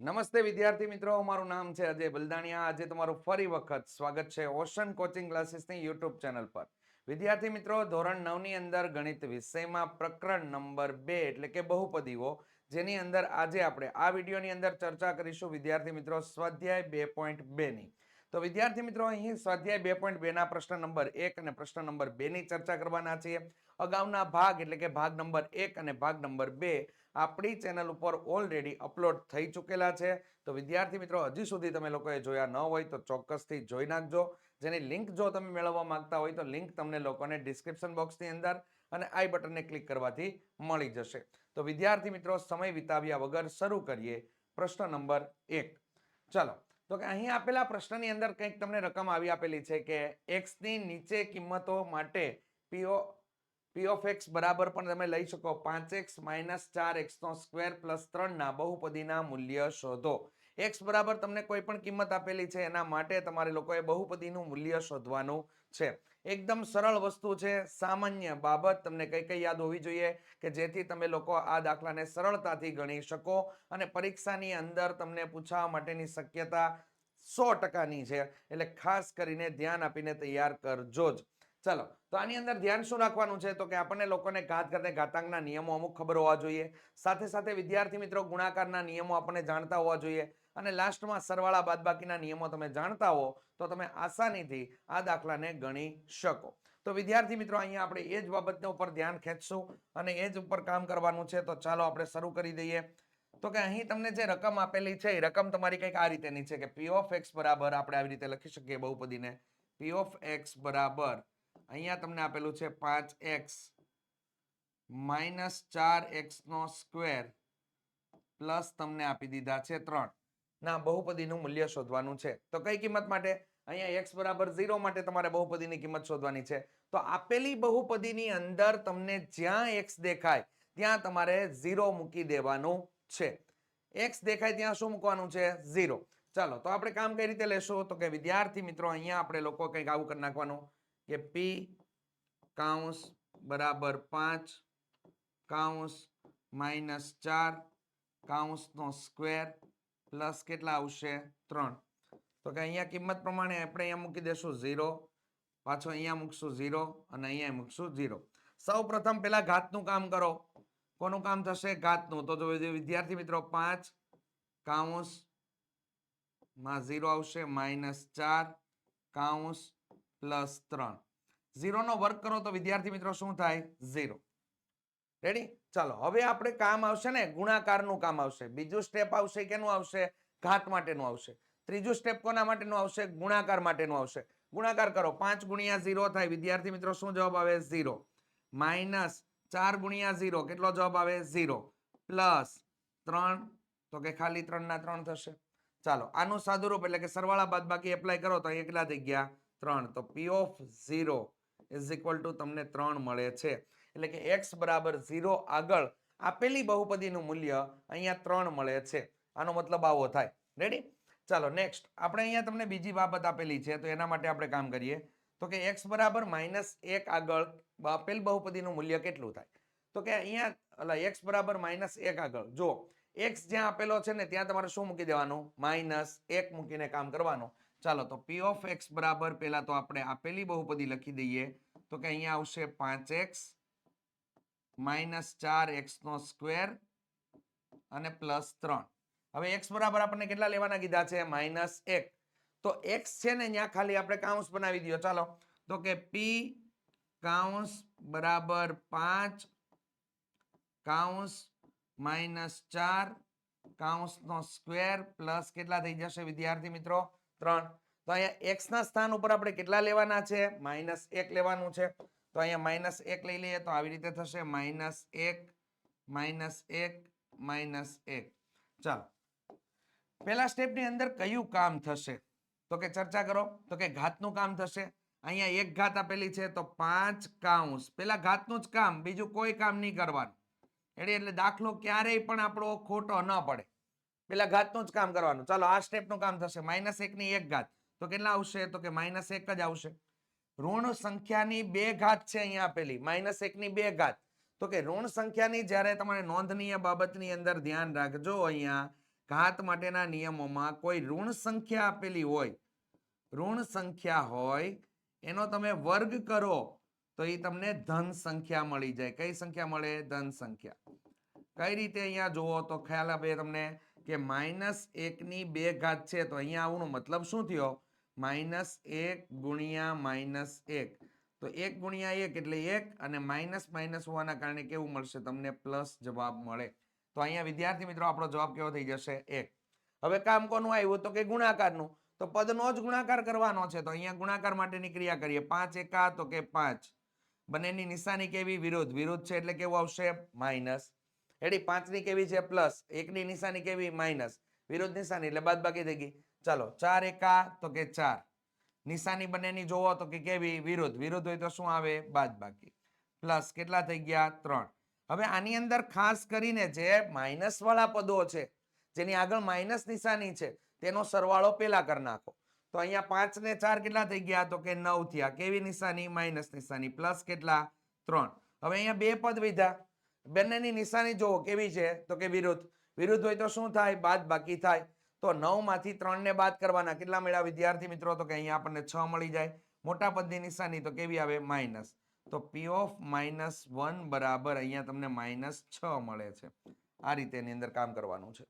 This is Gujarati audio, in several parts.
નમસ્તે વિદ્યાર્થી મિત્રો, મારું નામ છે અજય બલદાણિયા. આજે તમારું ફરી વખત સ્વાગત છે ઓશન કોચિંગ ક્લાસીસની યુટ્યુબ ચેનલ પર. વિદ્યાર્થી મિત્રો, ધોરણ નવની અંદર ગણિત વિષયમાં પ્રકરણ નંબર બે એટલે કે બહુપદીઓ, જેની અંદર આજે આપણે આ વિડીયોની અંદર ચર્ચા કરીશું વિદ્યાર્થી મિત્રો સ્વાધ્યાય બે પોઈન્ટ બેની. તો વિદ્યાર્થી મિત્રો, અહીં સ્વાધ્યાય બે પોઈન્ટ બેના પ્રશ્ન નંબર એક અને પ્રશ્ન નંબર બેની ચર્ચા કરવાના છીએ. અગાઉના ભાગ એટલે કે ભાગ નંબર એક અને ભાગ નંબર બે આપણી ચેનલ ઉપર ઓલરેડી અપલોડ થઈ ચૂકેલા છે. તો વિદ્યાર્થી મિત્રો, હજી સુધી તમે લોકોએ જોયા ન હોય તો ચોક્કસથી જોઈ નાખજો. જેની લિંક જો તમે મેળવવા માંગતા હોય તો લિંક તમને લોકોને ડિસ્ક્રિપ્શન બોક્સની અંદર અને આઈ બટનને ક્લિક કરવાથી મળી જશે. તો વિદ્યાર્થી મિત્રો, સમય વિતાવ્યા વગર શરૂ કરીએ પ્રશ્ન નંબર એક. ચાલો, તો કે અહીં આપેલા પ્રશ્નની અંદર કંઈક તમને રકમ આવી આપેલી છે કે એક્સની નીચે કિંમતો માટે પીઓ પી ઓફ એક્સ બરાબર પણ તમે લઈ શકો. પાંચ એક્સ માઇનસ ચાર એક્સનો સ્ક્વેર પ્લસ ત્રણના બહુપદીના મૂલ્ય શોધો. એક્સ બરાબર તમને કોઈ પણ કિંમત આપેલી છે, એના માટે તમારે લોકોએ બહુપદીનું મૂલ્ય શોધવાનું છે. એકદમ સરળ વસ્તુ છે. સામાન્ય બાબત, તમને કઈ કઈ યાદ હોવી જોઈએ કે જેથી તમે લોકો આ દાખલાને સરળતાથી ગણી શકો અને પરીક્ષાની અંદર તમને પૂછવા માટેની શક્યતા સો ટકાની છે. એટલે ખાસ કરીને ધ્યાન આપીને તૈયાર કરજો જ. ચાલો, તો આની અંદર ધ્યાન શું રાખવાનું છે? તો કે આપણને લોકોને ઘાત કરતે ઘાતાંકના નિયમો અમુક ખબર હોવા જોઈએ. સાથે સાથે વિદ્યાર્થી મિત્રો, ગુણાકારના નિયમો આપણને જાણતા હોવા જોઈએ. અને લાસ્ટમાં સરવાળા બાદબાકીના નિયમો તમે જાણતા હો, તો તમે આસાનીથી આ દાખલાને ગણી શકો. તો વિદ્યાર્થી મિત્રો, અહીંયા આપણે એ જ બાબતને ઉપર ધ્યાન ખેંચશું અને એ જ ઉપર કામ કરવાનું છે. તો ચાલો આપણે શરૂ કરી દઈએ. તો કે અહીં તમને જે રકમ આપેલી છે, એ રકમ તમારી કંઈક આ રીતેની છે કે પી ઓફ એક્સ બરાબર આપણે આવી રીતે લખી શકીએ બહુપદીને. પી ઓફ એક્સ બરાબર અહીંયા તમને આપેલું છે પાંચ એક્સ માઇનસ ચાર એક્સ નો સ્ક્વેર પ્લસ તમને આપી દીધા છે ત્રણ. ના, બહુપદીનું મૂલ્ય શોધવાનું છે. તો કઈ કિંમત માટે? અહીંયા એક્સ બરાબર ઝીરો માટે તમારે બહુપદીની કિંમત શોધવાની છે. તો આપેલી બહુપદીની અંદર તમને જ્યાં એક્સ દેખાય, ત્યાં તમારે ઝીરો મૂકી દેવાનું છે. એક્સ દેખાય ત્યાં શું મૂકવાનું છે? ઝીરો. ચાલો, તો આપણે કામ કઈ રીતે લેશું? તો કે વિદ્યાર્થી મિત્રો, અહીંયા આપણે લોકો કંઈક આવું કરી નાખવાનું. કે પી કાઉન્સ બરાબર પાંચ, કાઉન્સ માઇનસ ચાર, કાઉન્સનો સ્ક્વેર પ્લસ કેટલા આવશે ત્રણ. તો કે અહીંયા કિંમત પ્રમાણે આપણે અહીંયા મૂકી દેશું ઝીરો, પાછો અહીંયા મૂકશું ઝીરો અને અહીંયા મૂકશું ઝીરો. સૌ પ્રથમ પહેલાં ઘાતનું કામ કરો. કોનું કામ થશે? ઘાતનું. તો જો વિદ્યાર્થી મિત્રો, પાંચ, કાઉન્સ ઝીરો આવશે, માઇનસ ચાર, કાઉન્સ પ્લસ ત્રણ. ઝીરોનો વર્ક કરો તો વિદ્યાર્થી મિત્રો શું થાય? ઝીરો. રેડી ચાલો, હવે આપણે કામ આવશે ને, ગુણાકારનું કામ આવશે. બીજું સ્ટેપ આવશે કેનું આવશે? ઘાત માટેનું આવશે. ત્રીજું સ્ટેપ કોના માટેનું આવશે? ગુણાકાર માટેનું આવશે. ગુણાકાર કરો. પાંચ ગુણ્યા ઝીરો થાય. વિદ્યાર્થી મિત્રો શું જવાબ આવે? ઝીરો. માઇનસ ચાર ગુણ્યા ઝીરો. કેટલો જવાબ આવે? ઝીરો. પ્લસ ત્રણ. તો કે ખાલી ત્રણના ત્રણ થશે. ચાલો, આનું સાદુરૂપ એટલે કે સરવાળા બાદ બાકી એપ્લાય કરો તો કેટલા થઈ ગયા ત્રણ, તો P of zero is equal to તમને ત્રણ મળે છે. એટલે કે એક્સ બરાબર ઝીરો આગળ આપેલી બહુપદીનું મૂલ્ય અહીંયા ત્રણ મળે છે. આનો મતલબ આવો થાય. રેડી ચાલો નેક્સ્ટ આપણે અહીંયા તમને બીજી બાબત આપેલી છે, તો એના માટે આપણે કામ કરીએ. તો કે એક્સ બરાબર માઇનસ એક આગળ આપેલ બહુપદીનું મૂલ્ય કેટલું થાય? તો કે અહીંયા એટલે એક્સ બરાબર માઇનસ એક આગળ. જો એક્સ જ્યાં આપેલો છે ને, ત્યાં તમારે શું મૂકી દેવાનું? માઇનસ એક મૂકીને કામ કરવાનું. ચાલો, તો પી ઓફ એક્સ બરાબર પહેલા તો આપણે આપેલી બહુપદી લખી દઈએ. તો કે અહીંયા આવશે પાંચ એક્સ માઇનસ ચાર એક્સ નો સ્ક્વેર અને પ્લસ ત્રણ. હવે એક્સ બરાબર આપણને કેટલા લેવાના કીધા છે? માઇનસ એક. તો એક્સ છે ને ત્યાં ખાલી આપણે કાઉન્સ બનાવી દો ચાલો, તો કે પી કાઉન્સ બરાબર પાંચ કાઉન્સ માઇનસ ચાર કાઉન્સનો સ્ક્વેર પ્લસ કેટલા થઈ જશે વિદ્યાર્થી મિત્રો? ત્રણ. તો અહીંયા એક્સ ના સ્થાન ઉપર આપણે કેટલા લેવાના છે? માઇનસ એક લેવાનું છે. તો અહીંયા માઇનસ એક લઈ લઈએ તો આવી રીતે થશે. માઇનસ એક માઇનસ એક માઇનસ એક. ચાલો. પહેલા સ્ટેપની અંદર કયું કામ થશે? તો કે ચર્ચા કરો. તો કે ઘાતનું કામ થશે. અહીંયા એક ઘાત આપેલી છે તો પાંચ કાઉન્સ પેલા ઘાતનું જ કામ, બીજું કોઈ કામ નહીં કરવાનું. એટલે દાખલો ક્યારેય પણ આપણો ખોટો ન પડે. પેલા ઘાતનું જ કામ કરવાનું. ચાલો, આ સ્ટેપનું કામ થશે. માઇનસ એકની એક ઘાત. તો કેટલા આવશે? તો કે માઇનસ એક જ આવશે. ઋણ સંખ્યાની બે ઘાત છે અહીંયા આપેલી. માઇનસ એકની બે ઘાત. તો કે ઋણ સંખ્યાની જ્યારે તમારે નોંધનીય બાબતની અંદર ધ્યાન રાખજો અહીંયા, ઘાત માટેના નિયમોમાં કોઈ ઋણ સંખ્યા આપેલી હોય, ઋણ સંખ્યા હોય, એનો તમે વર્ગ કરો, તો એ તમને ધન સંખ્યા મળી જાય. કઈ સંખ્યા મળે? ધન સંખ્યા. કઈ રીતે અહીંયા જુઓ તો ખ્યાલ આપે તમને? કે માઇનસ એકની બે ઘાત છે, તો અહીંયા આવવાનો મતલબ શું થયો? માઇનસ એક ગુણ્યા માઇનસ એક. તો એક ગુણ્યા એક એટલે એક અને માઇનસ માઇનસ હોવાના કારણે કેવું મળશે? તમને પ્લસ જવાબ મળે. તો અહીંયા વિદ્યાર્થી મિત્રો, આપણો જવાબ કેવો થઈ જશે? એક. હવે કામ કોનું આવ્યું? તો કે ગુણાકારનું. તો પદનો જ ગુણાકાર કરવાનો છે. તો અહીંયા ગુણાકાર માટેની ક્રિયા કરીએ. પાંચ એકા તો કે પાંચ. બંનેની નિશાની કેવી? વિરુદ્ધ. વિરુદ્ધ છે એટલે કેવું આવશે? માઇનસ એડી પાંચની કેવી છે પ્લસ? એકની નિશાની કેવી? માઇનસ વિરુદ્ધ નિશાની, એટલે બાદ બાકી થઈ ગઈ. ચાલો, ચાર એકા, તો કે ચાર. નિશાની બંનેની જોવો તો કે કેવી? વિરુદ્ધ. વિરુદ્ધ હોય તો શું આવે? બાદ બાકી પ્લસ કેટલા થઈ ગયા? ત્રણ. હવે આની અંદર ખાસ કરીને જે માઇનસ વાળા પદો છે, જેની આગળ માઇનસ નિશાની છે, તેનો સરવાળો પેલા કરી નાખો. તો અહીંયા પાંચ ને ચાર કેટલા થઈ ગયા? તો કે નવ થયા. કેવી નિશાની? માઇનસ નિશાની. પ્લસ કેટલા? ત્રણ. હવે અહીંયા બે પદ વધ્યા બંનેની નિશાની જુઓ કેવી છે? તો કે વિરુદ્ધ. વિરુદ્ધ હોય તો શું થાય? બાદ બાકી થાય. તો નવમાંથી ત્રણ ને બાદ કરવાના. કેટલા મળ્યા વિદ્યાર્થી મિત્રો? તો કે અહીંયા આપણને છ મળી જાય. મોટા પદની નિશાની તો કેવી આવે? માઇનસ. તો પી ઓફ માઇનસ વન બરાબર અહીંયા તમને માઇનસ છ મળે છે. આ રીતે એની અંદર કામ કરવાનું છે.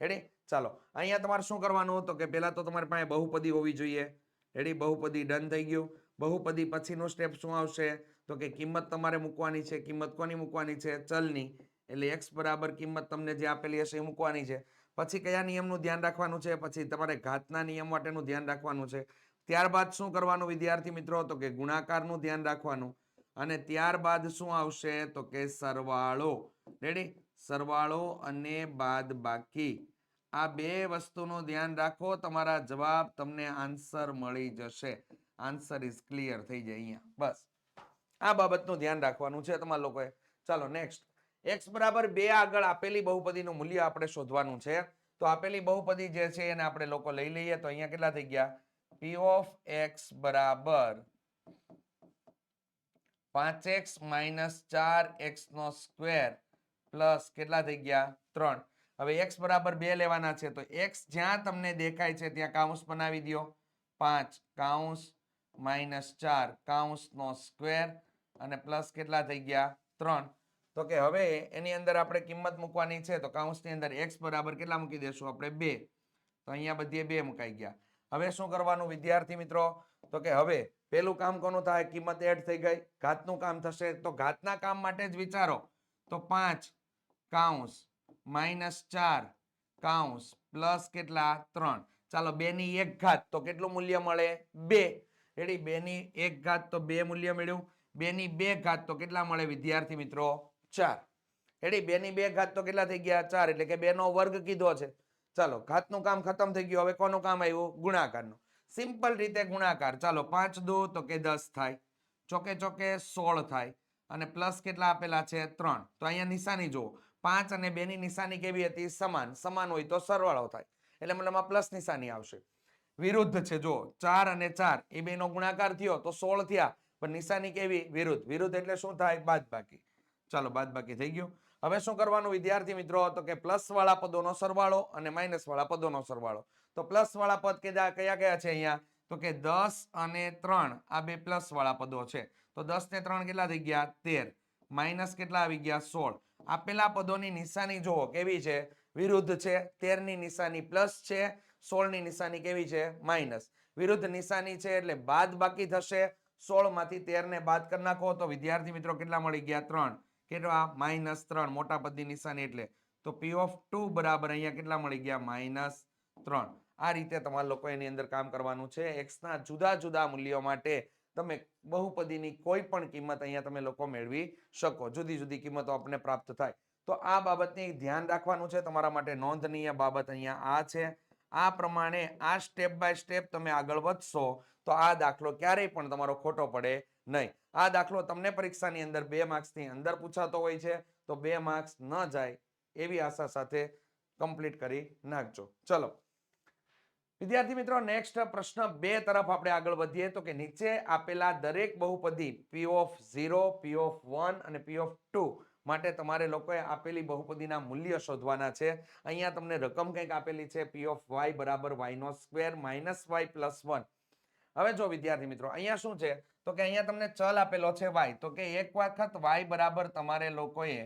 રેડી ચાલો. અહીંયા તમારે શું કરવાનું? તો કે પહેલા તો તમારી પાસે બહુપદી હોવી જોઈએ. રેડી બહુપદી ડન થઈ ગયું. બહુપદી પછીનું સ્ટેપ શું આવશે? તો કે કિંમત તમારે મૂકવાની છે, કિંમત કોની મૂકવાની છે? ચલની. એટલે એક્સ બરાબર કિંમત તમને જે આપેલી હશે એ મૂકવાની છે. પછી કયા નિયમનું ધ્યાન રાખવાનું છે? પછી તમારે ઘાતના નિયમ માટેનું ધ્યાન રાખવાનું છે. ત્યારબાદ શું કરવાનું વિદ્યાર્થી મિત્રો? તો કે ગુણાકારનું ધ્યાન રાખવાનું. અને ત્યારબાદ શું આવશે? તો કે સરવાળો. રેડી સરવાળો અને બાદ બાકી. આ બે વસ્તુનું ધ્યાન રાખો, તમારા જવાબ તમને આન્સર મળી જશે. આન્સર ઇઝ ક્લિયર થઈ જાય અહીંયા. બસ. આ બાબતનું ધ્યાન રાખવાનું છે તમારા લોકોએ. ચાલો નેક્સ્ટ એક્સ બરાબર બે આગળ આપેલી બહુપદીનું મૂલ્ય આપણે શોધવાનું છે. તો આપેલી બહુપદી જે છે એને આપણે લોકો લઈ લઈએ. તો અહીંયા કેટલા થઈ ગયા? પી ઓફ એક્સ બરાબર પાંચ એક્સ માઇનસ ચાર એક્સ નો સ્ક્વેર પ્લસ કેટલા થઈ ગયા? ત્રણ. હવે એક્સ બરાબર બે લેવાના છે. તો એક્સ જ્યાં તમને દેખાય છે ત્યાં કાઉન્સ બનાવી દો પાંચ. કાઉન્સ માઇનસ ચાર. કાઉન્સ નો સ્ક્વેર અને પ્લસ કેટલા થઈ ગયા? ત્રણ. તો કે હવે એની અંદર આપણે કિંમત મૂકવાની છે, તો કાઉન્સની અંદર એક્સ બરાબર કેટલા મૂકી દેશું આપણે? બે. તો અહીંયા બધી બે મુકાઈ ગયા. હવે શું કરવાનું વિદ્યાર્થી મિત્રો? તો કે હવે પેલું કામ કોનું થાય? કિંમત એડ થઈ ગઈ. ઘાતનું કામ થશે. તો ઘાતના કામ માટે જ વિચારો. તો પાંચ કાઉન્સ માઇનસ ચાર કાઉન્સ પ્લસ કેટલા? ત્રણ. ચાલો બેની એક ઘાત તો કેટલું મૂલ્ય મળે? બે. એડી બેની એક ઘાત તો બે મૂલ્ય મળ્યું. બે ની બે ઘાત તો કેટલા મળે વિદ્યાર્થી મિત્રો? ચાર. એડી બે ની બે ઘાત તો કેટલા થઈ ગયા? ચાર. એટલે કે બે નો વર્ગ કીધો છે. ચાલો, ઘાતનું કામ ખતમ થઈ ગયું. હવે કોનું કામ આવ્યું? ગુણાકારનું. સિમ્પલ રીતે ગુણાકાર. ચાલો, પાંચ દો તો કે દસ થાય. ચોકે ચોકે સોળ થાય. અને પ્લસ કેટલા આપેલા છે? ત્રણ. તો અહીંયા નિશાની જુઓ. પાંચ અને બે ની નિશાની કેવી હતી? સમાન. સમાન હોય તો સરવાળો થાય. એટલે મતલબ પ્લસ નિશાની આવશે. વિરુદ્ધ છે જો ચાર અને ચાર. એ બેનો ગુણાકાર થયો તો સોળ થયા. પણ નિશાની કેવી? વિરુદ્ધ. વિરુદ્ધ એટલે શું થાય? બાદ બાકી ચાલો બાદ બાકી થઈ ગયું. હવે શું કરવાનું વિદ્યાર્થી મિત્રો? તો કે પ્લસ વાળા પદોનો સરવાળો અને માઇનસ વાળા પદોનો સરવાળો. તો પ્લસ વાળા પદ કે કયા કયા છે અહીંયા? તો કે દસ અને ત્રણ. આ બે પ્લસ વાળા પદો છે. તો દસ ને ત્રણ કેટલા થઈ ગયા? તેર. માઇનસ કેટલા આવી ગયા? સોળ. આપેલા પદોની નિશાની જુઓ, કેવી છે? વિરુદ્ધ છે તેરની નિશાની પ્લસ છે સોળની નિશાની કેવી છે? માઇનસ વિરુદ્ધ નિશાની છે એટલે બાદ બાકી થશે. સોળમાંથી તેર ને બાદ કરી નાખો તો વિદ્યાર્થી મિત્રો કેટલા મળી ગયા? ત્રણ. કેટલા? માઇનસ ત્રણ. મોટા પદની નિશાની એટલે તો પી ઓફ ટુ બરાબર અહીંયા કેટલા મળી ગયા? માઇનસ ત્રણ. આ રીતે તમારા લોકો એની અંદર કામ કરવાનું છે. એક્સના જુદા જુદા મૂલ્યો માટે તમે બહુપદીની કોઈ પણ કિંમત અહીંયા તમે લોકો મેળવી શકો. જુદી જુદી કિંમતો આપણને પ્રાપ્ત થાય. તો આ બાબતની ધ્યાન રાખવાનું છે. તમારા માટે નોંધનીય બાબત અહીંયા આ છે. આ પ્રમાણે આ સ્ટેપ બાય સ્ટેપ તમે આગળ વધશો તો આ દાખલો ક્યારેય પણ તમારો ખોટો પડે નહીં. આ દાખલો તમને પરીક્ષાની અંદર બે માર્ક્સની અંદર પૂછાતો હોય છે, તો બે માર્ક્સ ન જાય એવી આશા સાથે કમ્પ્લીટ કરી નાખજો. ચલો. વિદ્યાર્થી મિત્રો નેક્સ્ટ પ્રશ્ન બે તરફ આપણે આગળ વધીએ તો કે નીચે આપેલા દરેક બહુપદી P of zero P of one અને પી ઓફ ટુ માટે તમારે લોકોએ આપેલી બહુપદીના મૂલ્ય શોધવાના છે. અહીંયા તમને રકમ કંઈક આપેલી છે પી ઓફ વાય બરાબર વાયનો square minus y plus one હવે જો વિદ્યાર્થી મિત્રો, અહીંયા શું છે? તો કે અહીંયા તમને ચલ આપેલો છે વાય તો કે એક વખત વાય બરાબર તમારે લોકોએ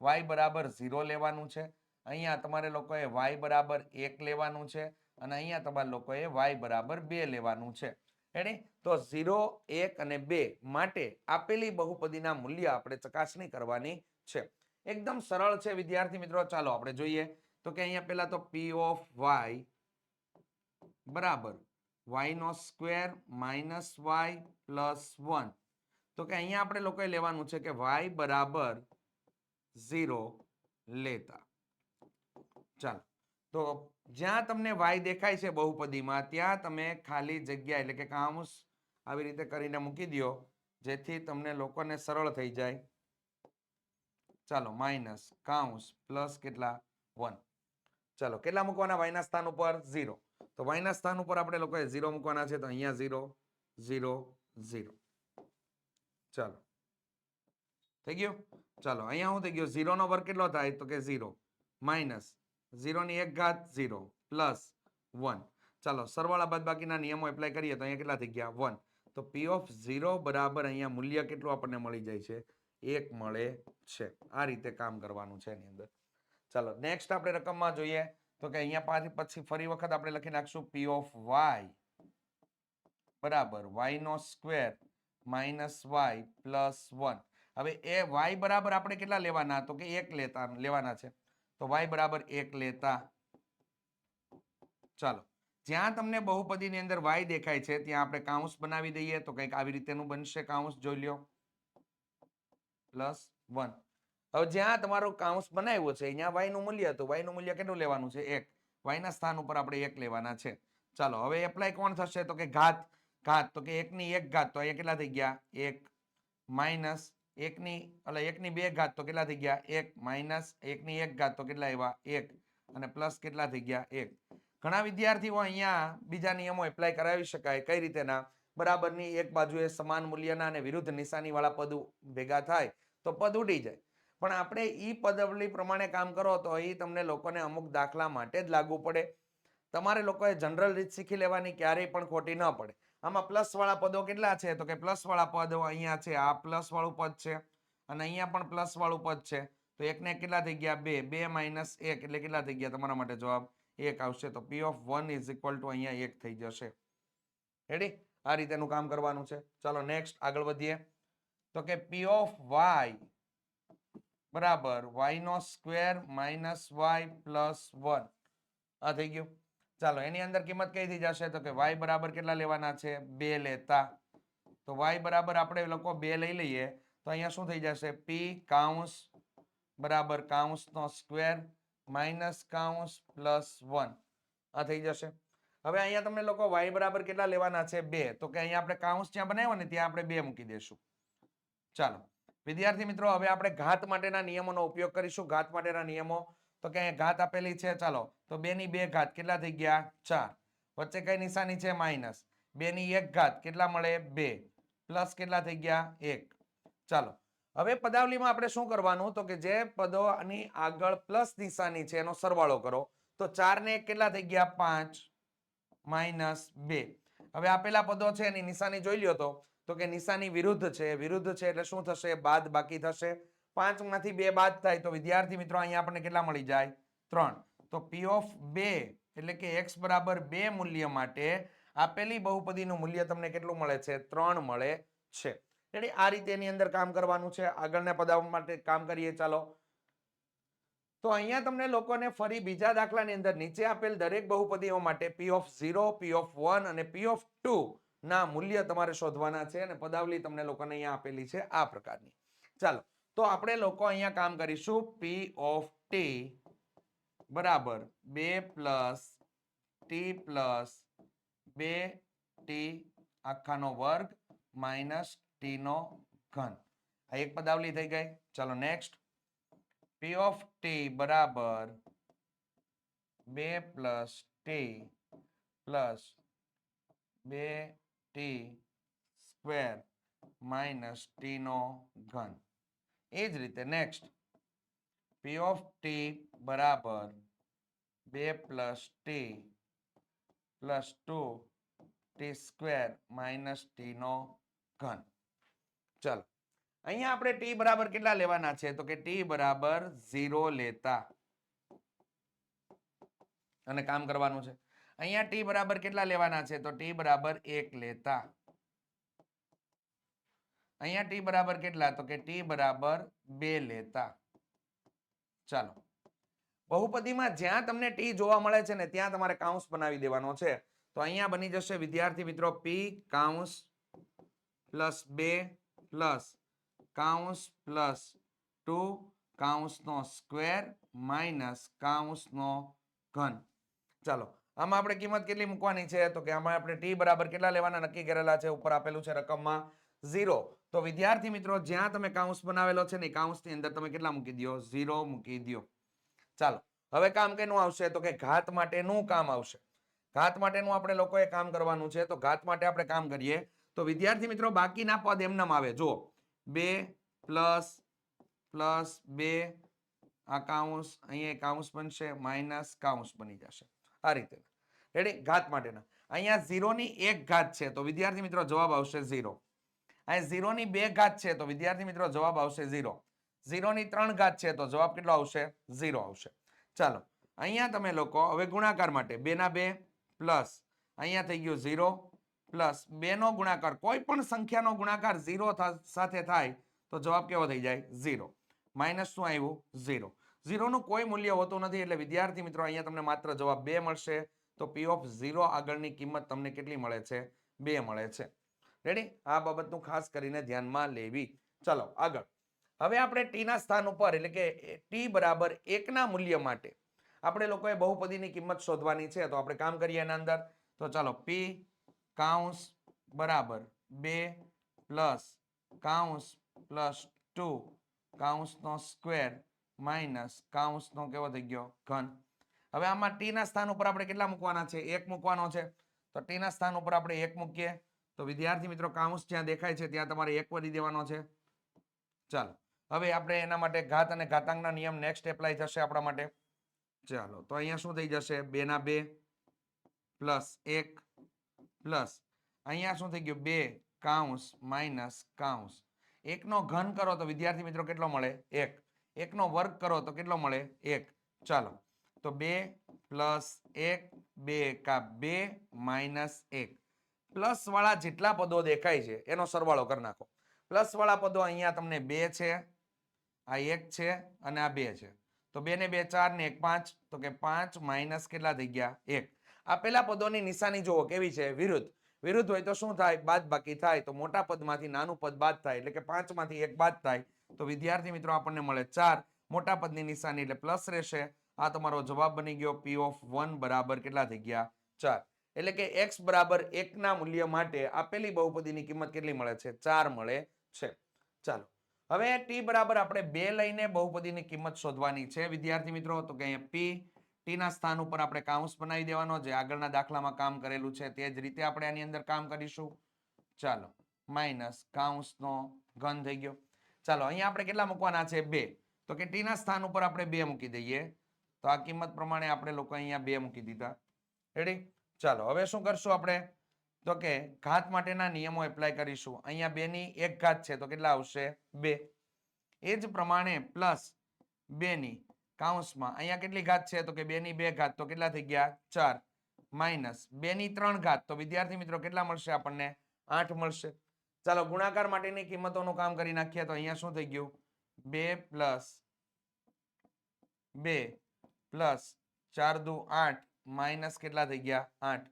વાય બરાબર ઝીરો લેવાનું છે. અહીંયા તમારે લોકોએ વાય બરાબર એક લેવાનું છે અને અહીંયા તમારા લોકોએ વાય બરાબર બે લેવાનું છે. રેડી તો ઝીરો એક અને બે માટે આપેલી બહુપદીના મૂલ્ય આપણે ચકાસણી કરવાની છે. એકદમ સરળ છે વિદ્યાર્થી મિત્રો. ચાલો આપણે જોઈએ. તો કે અહીંયા પહેલા તો પી ઓફ વાય બરાબર વાય નો square minus y plus one તો કે અહીંયા આપણે લોકોએ લેવાનું છે કે વાય બરાબર ઝીરો લેતા. ચાલો. તો જ્યાં તમને વાય દેખાય છે બહુપદીમાં, ત્યાં તમે ખાલી જગ્યા એટલે કે કાઉન્સ આવી રીતે કરીને મૂકી દો જેથી તમને લોકોને સરળ થઈ જાય. ચાલો માઇનસ કાઉસ પ્લસ કેટલા? વન ચાલો, કેટલા મૂકવાના વાયના સ્થાન ઉપર? ઝીરો તો વાયના સ્થાન ઉપર આપણે લોકોએ ઝીરો મૂકવાના છે, તો અહીંયા ઝીરો ઝીરો ઝીરો ચાલો. થઈ ગયું? ચાલો, અહીંયા શું થઈ ગયું? ઝીરો નો વર્ગ કેટલો થાય? તો કે ઝીરો માઇનસ ઝીરો ની એક ઘાત ઝીરો પ્લસ વન ચાલો, સરવાળા બાદ બાકીના નિયમો એપ્લાય કરીએ તો અહીંયા કેટલા થઈ ગયા? વન તો પી ઓફ ઝીરો બરાબર અહીંયા મૂલ્ય કેટલું આપણને મળી જાય છે? એક મળે છે. આ રીતે કામ કરવાનું છે એની અંદર. ચાલો નેક્સ્ટ આપણે રકમમાં જોઈએ. તો કે અહીંયા પાછી, પછી ફરી વખત આપણે લખી નાખશું પી ઓફ વાય બરાબર વાય નો square minus y plus one હવે એ વાય બરાબર આપણે કેટલા લેવાના? તો કે એક લેતા, લેવાના છે. તો વાય બરાબર એક લેતા. ચાલો, જ્યાં તમને બહુપદીની અંદર વાય દેખાય છે, ત્યાં આપણે કાઉન્સ બનાવી દઈએ. તો કંઈક આવી રીતેનું બનશે કાઉન્સ જોઈ લ્યો. પ્લસ વન હવે જ્યાં તમારું કાઉન્સ બનાવ્યું છે, અહીંયા વાયનું મૂલ્ય હતું. વાયનું મૂલ્ય કેટલું લેવાનું છે? એક. વાયના સ્થાન ઉપર આપણે એક લેવાના છે. ચાલો, હવે એપ્લાય કોણ થશે? તો કે ઘાત. ઘાત. તો કે એકની એક ઘાત. તો અહીંયા કેટલા થઈ ગયા? એક માઇનસ એકની એટલે એકની બે ઘાત. તો કેટલા થઈ ગયા? એક. માઇનસ એકની એક ઘાત. તો કેટલા આવ્યા? એક. અને પ્લસ કેટલા થઈ ગયા? એક. ઘણા વિદ્યાર્થીઓ અહીંયા બીજા નિયમો એપ્લાય કરાવી શકાય. કઈ રીતેના? બરાબરની એક બાજુએ સમાન મૂલ્યના અને વિરુદ્ધ નિશાની વાળા પદ ભેગા થાય, તો પદ ઉડી જાય. પણ આપણે ઈ પદવલી પ્રમાણે કામ કરો તો એ તમને લોકોને અમુક દાખલા માટે જ લાગુ પડે. તમારે લોકોએ જનરલ રીત શીખી લેવાની ક્યારેય પણ ખોટી ન પડે. આમાં પ્લસ વાળા પદો કેટલા છે? તો કે પ્લસવાળા પદો અહીંયા છે, આ પ્લસ વાળું પદ છે અને અહીંયા પણ પ્લસ વાળું પદ છે. તો એકને કેટલા થઈ ગયા? બે. બે માઇનસ એક એટલે કેટલા થઈ ગયા તમારા માટે જવાબ? એક આવશે. તો P of one is equal to અહીંયા એક થઈ જશે. રેડી આ રીતેનું કામ કરવાનું છે. ચાલો નેક્સ્ટ આગળ વધીએ. તો કે પી ઓફ વાય બરાબર. વાય નો square minus y plus one આ થઈ ગયું. ચાલો, એની અંદર કિંમત કઈ થઈ જશે? તો કે વાય બરાબર કેટલા લેવાના છે? બે લેતા. તો વાય બરાબર આપણે લોકો બે લઈ લઈએ. તો અહીંયા શું થઈ જશે? પી કાઉન્સ બરાબર કાઉન્સ નો સ્ક્વેર માઇનસ કાઉન્સ પ્લસ વન આ થઈ જશે. હવે અહીંયા તમને લોકો વાય બરાબર કેટલા લેવાના છે? બે. તો કે અહીંયા આપણે કાઉન્સ જ્યાં બનાવ્યો ને, ત્યાં આપણે બે મૂકી દઈશું. ચાલો. વિદ્યાર્થી મિત્રો, હવે આપણે ઘાત માટેના નિયમોનો ઉપયોગ કરીશું. ઘાત માટેના નિયમો, તો કે ઘાત આપેલી છે, ચાલો. તો બે ની બે ઘાત કેટલા થઈ ગયા? ચાર. વચ્ચે કઈ નિશાની છે? માઇનસ. બે ની એક ઘાત કેટલા મળે? બે. પ્લસ કેટલા થઈ ગયા? એક. ચાલો. હવે પદાવલીમાં આપણે શું કરવાનું? તો કે જે પદોની આગળ પ્લસ નિશાની છે, એનો સરવાળો કરો. તો ચાર ને એક કેટલા થઈ ગયા? પાંચ. માઇનસ બે. હવે આપેલા પદો છે, એની નિશાની જોઈ લ્યો તો. તો કે નિશાની વિરુદ્ધ છે વિરુદ્ધ છે એટલે શું થશે? બાદ બાકી થશે. પાંચમાંથી બે બાદ થાય તો વિદ્યાર્થી મિત્રો અહીંયા આપણને કેટલા મળી જાય? ત્રણ. તો પી ઓફ બે એટલે કે એક્સ બરાબર બે મૂલ્ય માટે આપેલી બહુપદીનું મૂલ્ય તમને કેટલું મળે છે? ત્રણ મળે છે. એટલે આ રીતે એની અંદર કામ કરવાનું છે. આગળના પદાઓ માટે કામ કરીએ. ચાલો. તો અહીંયા તમને લોકોને ફરી બીજા દાખલાની અંદર નીચે આપેલ દરેક બહુપદીઓ માટે P of zero P of one અને પી ઓફ ટુ ના મૂલ્ય તમારે શોધવાના છે અને પદાવલી તમને લોકોને અહીંયા આપેલી છે આ પ્રકારની. ચાલો, તો આપણે લોકો અહીંયા કામ કરીશું પી ઓફ ટી બરાબર બે પ્લસ ટી પ્લસ બે ટી આખાનો વર્ગ માઇનસ ટીનો ઘન. આ એક પદાવલી થઈ ગઈ. ચાલો નેક્સ્ટ પી ઓફ ટી બરાબર બે પ્લસ ટી પ્લસ બે ટી સ્ક્વેર માઇનસ ટીનો ઘન. એ જ રીતે નેક્સ્ટ પી ઓફ ટી બરાબર બે plus t plus two t square minus ટીનો ઘન. ચાલો. અહીંયા આપણે ટી બરાબર કેટલા લેવાના છે? તો કે ટી બરાબર ઝીરો લેતા. અને કામ કરવાનું છે? અહીંયા ટી બરાબર કેટલા લેવાના છે? તો ટી બરાબર એક લેતા. અહીંયા ટી બરાબર કેટલા? તો કે ટી બરાબર બે લેતા. ચાલો. બહુપદીમાં જ્યાં તમને ટી જોવા મળે છે ને, ત્યાં તમારે કાઉન્સ બનાવી દેવાનો છે. તો અહીંયા બની જશે, વિદ્યાર્થી મિત્રો પી કાઉન્સ પ્લસ બે પ્લસ કાઉન્સ પ્લસ ટુ કાઉન્સનો સ્ક્વેર માઇનસ કાઉન્સનો ઘન. ચાલો. આમાં આપણે કિંમત કેટલી મૂકવાની છે? તો કે આમાં આપણે ટી બરાબર કેટલા લેવાના નક્કી કરેલા છે? ઉપર આપેલું છે રકમમાં ઝીરો. તો વિદ્યાર્થી મિત્રો, જ્યાં તમે કાઉન્સ બનાવેલો છે ને કાઉન્સની અંદર તમે કેટલા મૂકી દો ઝીરો મૂકી દો ચાલો, હવે કામ કેનું આવશે? તો કે ઘાત માટેનું કામ આવશે. ઘાત માટેનું આપણે લોકોએ કામ કરવાનું છે. તો ઘાત માટે આપણે કામ કરીએ. તો વિદ્યાર્થી મિત્રો, બાકીના પદ એમનામ આવે. જુઓ. બે પ્લસ પ્લસ બે, આ કાઉન્સ અહીંયા કાઉન્સ બનશે, માઇનસ કાઉન્સ બની જશે. આ રીતે. રેડી ઘાત માટેના. અહીંયા ઝીરોની એક ઘાત છે, તો વિદ્યાર્થી મિત્રો જવાબ આવશે ઝીરો. અહીંયા ઝીરોની બે ઘાત છે, તો વિદ્યાર્થી મિત્રો જવાબ આવશે ઝીરો. ઝીરોની ત્રણ ઘાત છે, તો જવાબ કેટલો આવશે? ઝીરો આવશે. ચાલો, અહીંયા તમે લોકો હવે ગુણાકાર માટે, બેના બે પ્લસ, અહીંયા થઈ ગયું ઝીરો પ્લસ બેનો ગુણાકાર, કોઈ પણ સંખ્યાનો ગુણાકાર ઝીરો સાથે થાય, તો જવાબ કેવો થઈ જાય? ઝીરો. માઇનસ શું આવ્યું? ઝીરો. ઝીરોનું કોઈ મૂલ્ય હોતું નથી એટલે વિદ્યાર્થી મિત્રો, અહીંયા તમને માત્ર જવાબ બે મળશે. તો પી ઓફ ઝીરો આગળની કિંમત તમને કેટલી મળે છે? બે મળે છે. રેડી આ બાબતનું ખાસ કરીને ધ્યાનમાં લેવી. ચલો, આગળ. હવે આપણે ટીના સ્થાન ઉપર, એટલે કે ટી બરાબર એકના મૂલ્ય માટે આપણે લોકોએ બહુપદીની કિંમત શોધવાની છે, તો આપણે કામ કરીએ એના અંદર. તો ચાલો પી કાઉન્સ બરાબર બે પ્લસ કાઉન્સ પ્લસ ટુ કાઉન્સનો સ્ક્વેર માઇનસ કાઉન્સનો કેવો થઈ ગયો? ઘન. હવે આમાં ટી ના સ્થાન ઉપર આપણે કેટલા મૂકવાના છે? એક મૂકવાનો છે. તો ટી ના સ્થાન ઉપર આપણે એક મૂકીએ. તો વિદ્યાર્થી મિત્રો, કાઉન્સ જ્યાં દેખાય છે, ત્યાં તમારે એક વધી દેવાનો છે. ચાલો. હવે આપણે એના માટે ઘાત અને ઘાતાંકના નિયમ નેક્સ્ટ એપ્લાય થશે આપણા માટે. ચાલો. તો અહીંયા શું થઈ જશે? બે ના બે પ્લસ એક પ્લસ. અહીંયા શું થઈ ગયું? બે કાઉન્સ માઇનસ કાઉન્સ. એકનો ઘન કરો તો વિદ્યાર્થી મિત્રો કેટલો મળે? એક. એકનો વર્ગ કરો તો કેટલો મળે? એક. ચાલો. તો બે પ્લસ એક, બે કા બે માઇનસ એક. પ્લસ વાળા જેટલા પદો દેખાય છે, એનો સરવાળો કરી નાખો. પ્લસ વાળા પદો અહીંયા તમને બે છે, આ એક છે અને આ બે છે. તો બે ને બે, ચાર ને એક, પાંચ. તો કે પાંચ માઇનસ કેટલા થઈ ગયા? એક. આપેલા પદોની નિશાની જુઓ, કેવી છે? વિરુદ્ધ. વિરુદ્ધ હોય તો શું થાય? બાદ બાકી થાય. તો મોટા પદમાંથી નાનું પદ બાદ થાય. એટલે કે પાંચમાંથી એક બાદ થાય. તો વિદ્યાર્થી મિત્રો આપણને મળે ચાર. મોટા પદની નિશાની એટલે પ્લસ રહેશે. આ તમારો જવાબ બની ગયો પી ઓફ વન બરાબર કેટલા થઈ ગયા? ચાર. એટલે કે એક્સ બરાબર એકના મૂલ્ય માટે આપેલી બહુપદીની કિંમત કેટલી મળે છે? ચાર મળે છે. ચાલો. હવે ટી બરાબર આપણે બે લઈને બહુપદીની કિંમત શોધવાની છે. વિદ્યાર્થી મિત્રો, તો કે પી ટીના સ્થાન ઉપર આપણે કાઉન્સ બનાવી દેવાનો. જે આગળના દાખલામાં કામ કરેલું છે તે જ રીતે આપણે આની અંદર કામ કરીશું. ચાલો. માઇનસ કાઉન્સનો ઘન થઈ ગયો. ચાલો, અહીંયા આપણે કેટલા મૂકવાના છે? બે. તો કે ટીના સ્થાન ઉપર આપણે બે મૂકી દઈએ. તો આ કિંમત પ્રમાણે આપણે લોકો અહીંયા બે મૂકી દીધા. રેડી ચાલો, હવે શું કરશું આપણે? તો કે ઘાત માટેના નિયમો એપ્લાય કરીશું. અહીંયા બે ની એક ઘાત છે, તો કેટલા આવશે? બે. એ જ પ્રમાણે પ્લસ બે ની કાઉન્સમાં અહીંયા કેટલી ઘાત છે? તો કે બે ની બે ઘાત. તો કેટલા થઈ ગયા? ચાર. માઇનસ બે ની ત્રણ ઘાત. તો વિદ્યાર્થી મિત્રો, કેટલા મળશે આપણને? આઠ મળશે. ચાલો, ગુણાકાર માટેની કિંમતોનું કામ કરી નાખીએ તો અહીંયા શું થઈ ગયું? બે પ્લસ બે પ્લસ ચાર દુ આઠ માઇનસ કેટલા થઈ ગયા? આઠ.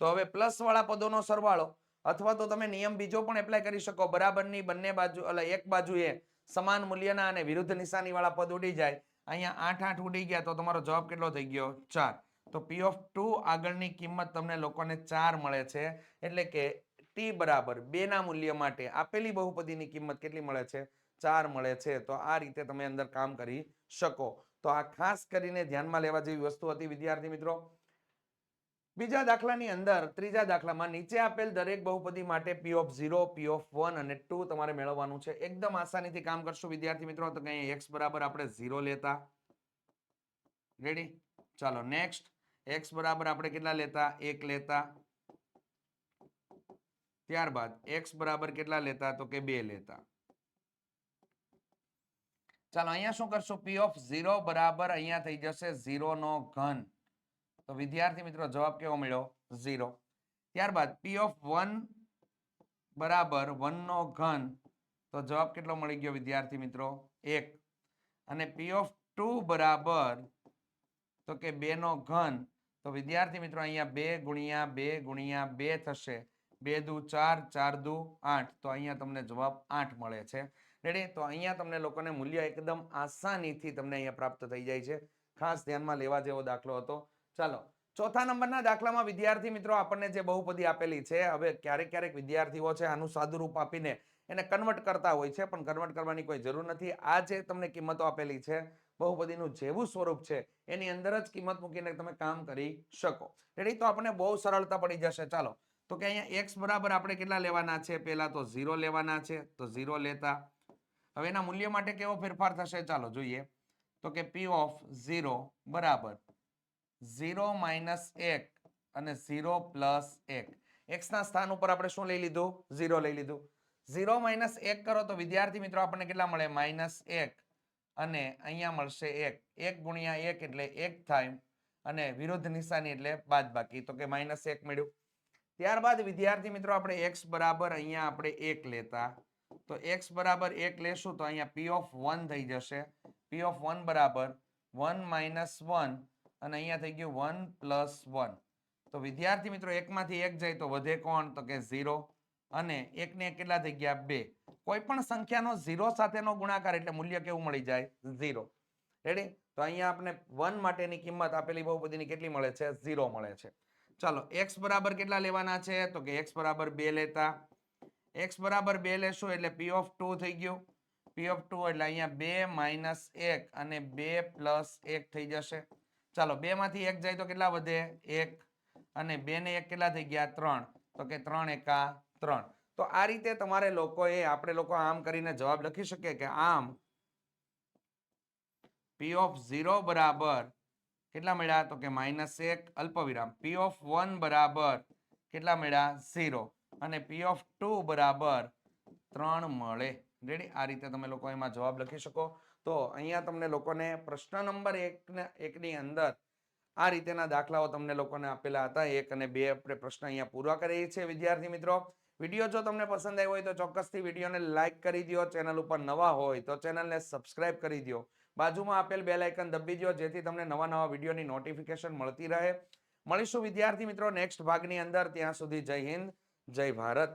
તો હવે પ્લસ વાળા પદોનો સરવાળો અથવા તો તમે નિયમ બીજો પણ એપ્લાય કરી શકો. બરાબરની બંને બાજુ એટલે એક બાજુએ સમાન મૂલ્યના અને વિરુદ્ધ નિશાની વાળા પદ ઉડી જાય. અહીંયા આઠ આઠ ઉડી ગયા તો તમારો જવાબ કેટલો થઈ ગયો? ચાર. તો પી ઓફ ટુ આગળની કિંમત તમને લોકોને ચાર મળે છે. એટલે કે ટી બરાબર બેના મૂલ્ય માટે આપેલી બહુપદીની કિંમત કેટલી મળે છે? ચાર મળે છે. તો આ રીતે તમે અંદર કામ કરી શકો. તો આ ખાસ કરીને ધ્યાનમાં લેવા જેવી વસ્તુ હતી, વિદ્યાર્થી મિત્રો. બીજા દાખલાની અંદર, ત્રીજા દાખલામાં નીચે આપેલ દરેક બહુપદી માટે p of zero p of one અને ટુ તમારે મેળવવાનું છે. એકદમ આસાનીથી કામ કરશું, વિદ્યાર્થી મિત્રો. તો કઈ એક્સ બરાબર આપણે ઝીરો લેતા. રેડી ચાલો નેક્સ્ટ એક્સ બરાબર આપણે કેટલા લેતા? એક લેતા. ત્યારબાદ એક્સ બરાબર કેટલા લેતા? તો કે બે લેતા. ચાલો, અહીંયા શું કરશું? પી ઓફ ઝીરો બરાબર અહીંયા થઈ જશે ઝીરો નો ઘન. તો વિદ્યાર્થી મિત્રો, જવાબ કેવો મળ્યો? ઝીરો ત્યારબાદ પી ઓફ વન બરાબર વનનો ઘન. તો જવાબ કેટલો મળી ગયો વિદ્યાર્થી મિત્રો? એક. અને પી ઓફ ટુ બરાબર તો કે બે નો ઘન. તો વિદ્યાર્થી મિત્રો, અહીંયા બે ગુણ્યા બે ગુણ્યા બે થશે. બે દુ, ચાર ચાર દુ, આઠ. તો અહીંયા તમને જવાબ આઠ મળે છે. રેડી તો અહીંયા તમને લોકોને મૂલ્ય એકદમ આસાનીથી તમને અહીંયા પ્રાપ્ત થઈ જાય છે. ખાસ ધ્યાનમાં લેવા જેવો દાખલો હતો. ચાલો. ચોથા નંબરના દાખલામાં વિદ્યાર્થી મિત્રો આપણને જે બહુપદી આપેલી છે, હવે ક્યારેક ક્યારેક વિદ્યાર્થીઓ છે, આનું સાદુરૂપ આપીને એને કન્વર્ટ કરતા હોય છે, પણ કન્વર્ટ કરવાની કોઈ જરૂર નથી. આ જે તમને કિંમતો આપેલી છે, બહુપદીનું જેવું સ્વરૂપ છે, એની અંદર જ કિંમત મૂકીને તમે કામ કરી શકો. રેડી તો આપણને બહુ સરળતા પડી જશે. ચાલો. તો કે અહીંયા એક્સ બરાબર આપણે કેટલા લેવાના છે? પહેલા તો ઝીરો લેવાના છે, તો ઝીરો લેતા. હવે એના મૂલ્ય માટે કેવો ફેરફાર થશે? ચાલો જોઈએ. તો કે પી ઓફ ઝીરો બરાબર ઝીરો માઇનસ એક અને ઝીરો પ્લસ એક. એક્સના સ્થાન ઉપર આપણે શું લઈ લીધું? ઝીરો લઈ લીધું. ઝીરો માઇનસ એક કરો તો વિદ્યાર્થી મિત્રો આપણને કેટલા મળે? માઇનસ એક. અને અહીંયા મળશે એક. એક ગુણ્યા એક એટલે એક થાય અને વિરુદ્ધ નિશાની એટલે બાદ બાકી તો કે માઇનસ એક મળ્યું. ત્યારબાદ વિદ્યાર્થી મિત્રો, આપણે એક્સ બરાબર અહીંયા આપણે એક લેતા. તો એક્સ બરાબર એક લેશું તો અહીંયા પી ઓફ વન થઈ જશે. પી ઓફ વન બરાબર વન માઇનસ વન અને અહીંયા થઈ ગયું વન પ્લસ વન તો વિદ્યાર્થી મિત્રો, એકમાંથી એક જાય તો વધે કોણ? તો કે ઝીરો અને એકને એક કેટલા થઈ ગયા? બે. કોઈ પણ સંખ્યાનો ઝીરો સાથેનો ગુણાકાર એટલે મૂલ્ય કેવું મળી જાય? ઝીરો રેડી તો અહીંયા આપણે વન માટેની કિંમત આપેલી બહુ બધીની કેટલી મળે છે? ઝીરો મળે છે. ચાલો એક્સ બરાબર કેટલા લેવાના છે? તો કે એક્સ બરાબર બે લેતા. એક્સ બરાબર બે લેશું એટલે પી ઓફ ટુ થઈ ગયું. પી ઓફ ટુ એટલે અહીંયા બે માઇનસ એક અને બે પ્લસ એક થઈ જશે. ચાલો બે માંથી એક જાય તો કેટલા વધે? એક. અને બે ને એક કેટલા થઈ ગયા? ત્રણ. તો કે ત્રણ એકા ત્રણ. તો આ રીતે તમારે લોકોએ, આપણે લોકો આમ કરીને જવાબ લખી શકીએ કે આમ પી ઓફ ઝીરો બરાબર કેટલા મળ્યા? તો કે માઇનસ એક અલ્પવિરામ. પી ઓફ વન બરાબર કેટલા મળ્યા? ઝીરો. અને પી ઓફ ટુ બરાબર ત્રણ મળે. રેડી આ રીતે તમે લોકો એમાં જવાબ લખી શકો. તો અહીંયા તમને લોકોને પ્રશ્ન નંબર એકને, એકની અંદર આ રીતેના દાખલાઓ તમને લોકોને આપેલા હતા. એક અને બે આપણે પ્રશ્ન અહીંયા પૂરા કરીએ છીએ, વિદ્યાર્થી મિત્રો. વીડિયો જો તમને પસંદ આવ્યો હોય તો ચોક્કસથી વિડીયોને લાઇક કરી દો ચેનલ ઉપર નવા હોય તો ચેનલને સબસ્ક્રાઇબ કરી દો બાજુમાં આપેલ બેલ આઇકન દબી દો જેથી તમને નવા નવા વિડીયોની નોટિફિકેશન મળતી રહે. મળીશું વિદ્યાર્થી મિત્રો નેક્સ્ટ ભાગની અંદર. ત્યાં સુધી જય હિન્દ, જય ભારત.